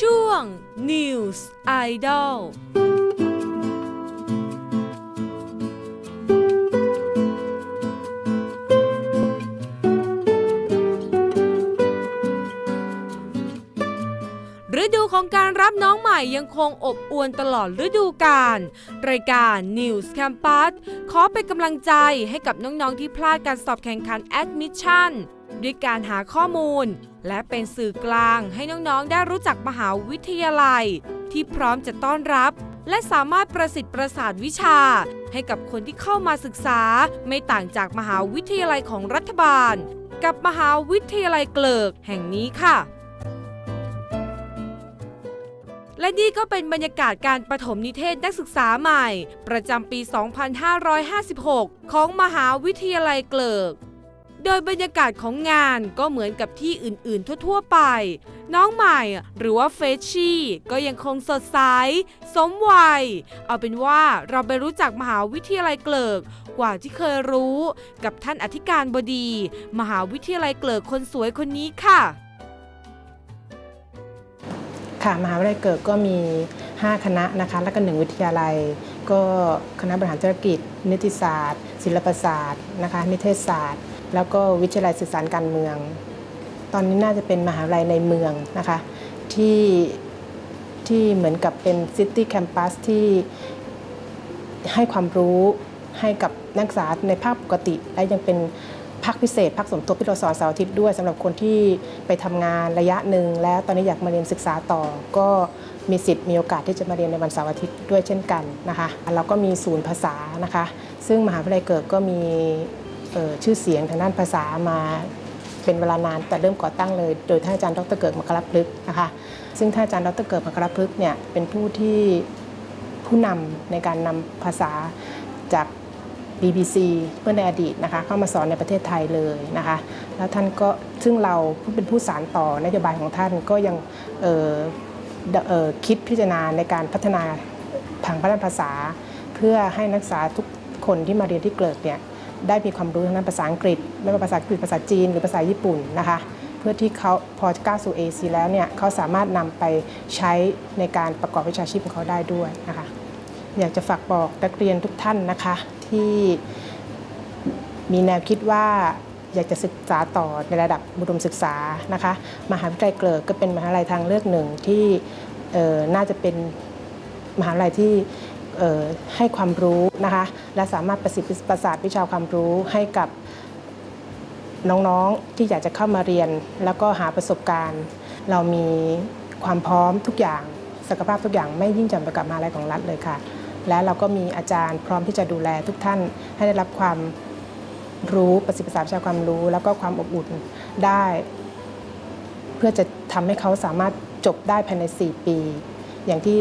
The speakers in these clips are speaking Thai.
ช่วง News Idol ฤดูของการรับน้องใหม่ยังคงอบอวลตลอดฤดูกาลรายการ News Campus ขอเป็นกำลังใจให้กับน้องๆที่พลาดการสอบแข่งขัน Admission ด้วยการหาข้อมูล และเป็นสื่อกลางให้น้องๆได้รู้จักมหาวิทยาลัย ที่พร้อมจะต้อนรับ และสามารถประสิทธิ์ประสาทวิชา ให้กับคนที่เข้ามาศึกษา ไม่ต่างจากมหาวิทยาลัยของรัฐบาล กับมหาวิทยาลัยเกลิกแห่งนี้ค่ะ และนี่ก็เป็นบรรยากาศการประถมนิเทศนักศึกษาใหม่ ประจำปี 2556 ของมหาวิทยาลัยเกลิก โดยบรรยากาศของงานก็เหมือนกับที่อื่นๆ ทั่วๆไป น้องใหม่หรือว่าเฟชชี่ก็ยังคงสดใส สมวัย เอาเป็นว่าเราไปรู้จักมหาวิทยาลัยเกลิกกว่าที่เคยรู้ กับท่านอธิการบดี มหาวิทยาลัยเกลิกคนสวยคนนี้ค่ะ ค่ะมหาวิทยาลัยเกิดก็มี 5 คณะนะคะ แล้วก็หนึ่งวิทยาลัย ก็คณะบริหารธุรกิจ นิติศาสตร์ ศิลปศาสตร์นะคะ นิเทศศาสตร์ แล้วก็วิทยาลัยสื่อสารการเมือง ตอนนี้น่าจะเป็นมหาวิทยาลัยในเมืองนะคะที่ที่เหมือนกับเป็นซิตี้แคมปัสที่ให้ความรู้ให้กับนักศึกษาในภาคปกติ และยังเป็น ภาคพิเศษภาคสมทบที่เราสอนเสาร์อาทิตย์ด้วยสำหรับคนที่ไปทำงานระยะหนึ่งแล้วตอนนี้อยากมาเรียนศึกษาต่อ ก็มีสิทธิ์มีโอกาสที่จะมาเรียนในวันเสาร์อาทิตย์ด้วยเช่นกันนะคะเราก็มีศูนย์ภาษานะคะ ซึ่งมหาวิทยาลัยเกิดก็มีชื่อเสียงทางด้านภาษามาเป็นเวลานานแต่เริ่มก่อตั้งเลย โดยท่านอาจารย์ดรเกิดมกรพฤกษ์นะคะซึ่งท่านอาจารย์ดรเกิดมกรพฤกษ์เนี่ยเป็นผู้ที่ผู้นำในการนำภาษาจาก BBC เมื่อในอดีตนะคะเข้ามาสอนในประเทศไทยเลยนะคะแล้วท่านก็ซึ่งเราเป็นผู้สานต่อนโยบายของท่านก็ยังคิดพิจารณาในการพัฒนาทางพัฒนาภาษา เพื่อให้นักศึกษาทุกคนที่มาเรียนที่เกิดเนี่ยได้มีความรู้ทางด้านภาษาอังกฤษ ไม่ว่าภาษาอังกฤษภาษาจีน หรือภาษาญี่ปุ่นนะคะเพื่อที่เขาพอก้าวสู่ AC แล้วเนี่ยเขาสามารถนำไปใช้ในการประกอบวิชาชีพของเขาได้ด้วยนะคะ อยากจะฝากบอกนักเรียนทุกท่านนะคะ ที่มีแนวคิดว่าอยากจะศึกษาต่อในระดับอุดมศึกษานะคะ มหาวิทยาลัยเกลิกก็เป็นมหาวิทยาลัยทางเลือกหนึ่งที่น่าจะเป็นมหาวิทยาลัยที่ให้ความรู้นะคะ และสามารถประสิทธิ์ประสาทวิชาความรู้ให้กับน้องๆที่อยากจะเข้ามาเรียน แล้วก็หาประสบการณ์ เรามีความพร้อมทุกอย่างศักยภาพทุกอย่างไม่ยิ่งจำไปกับมหาวิทยาลัยของรัฐเลยค่ะ และเราก็มีอาจารย์พร้อมที่จะดูแลทุกท่านให้ได้รับความรู้ประสิทธิภาษาวิชาความรู้ แล้วก็ความอบอุ่นได้ เพื่อจะทำให้เขาสามารถจบได้ภายใน 4 ปี อย่างที่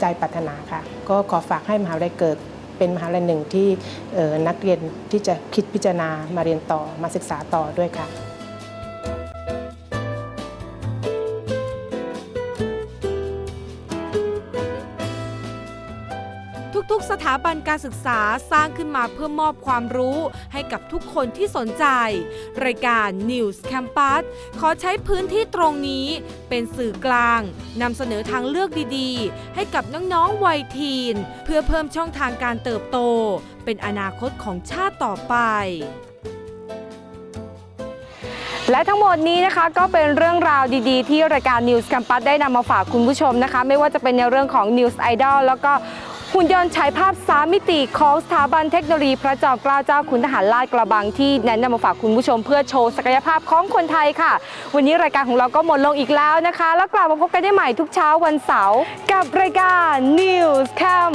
ใจปรารถนาค่ะ ก็ขอฝากให้มหาวิทยาลัยเกิดเป็นมหาวิทยาลัยหนึ่งที่ออนักเรียนที่จะคิดพิจารณามาเรียนต่อมาศึกษาต่อด้วยค่ะ ทุกสถาบันการศึกษาสร้างขึ้นมาเพื่อมอบความรู้ให้กับทุกคนที่สนใจ รายการ News Campus ขอใช้พื้นที่ตรงนี้ เป็นสื่อกลางนำเสนอทางเลือกดีๆ ให้กับน้องๆวัยทีน เพื่อเพิ่มช่องทางการเติบโต เป็นอนาคตของชาติต่อไปและทั้งหมดนี้นะคะก็เป็นเรื่องราวดีๆ ที่รายการ News Campus ได้นำมาฝากคุณผู้ชมนะคะ ไม่ว่าจะเป็นในเรื่องของ News Idol แล้วก็ หุ่นยนต์ฉายภาพ 3 มิติของสถาบันเทคโนโลยีพระจอมเกล้าเจ้าคุณทหารลาดกระบังที่แนะนำมาฝากคุณผู้ชมเพื่อโชว์ศักยภาพของคนไทยค่ะ วันนี้รายการของเราก็หมดลงอีกแล้วนะคะ แล้วกลับมาพบกันได้ใหม่ทุกเช้าวันเสาร์กับรายการ News Camp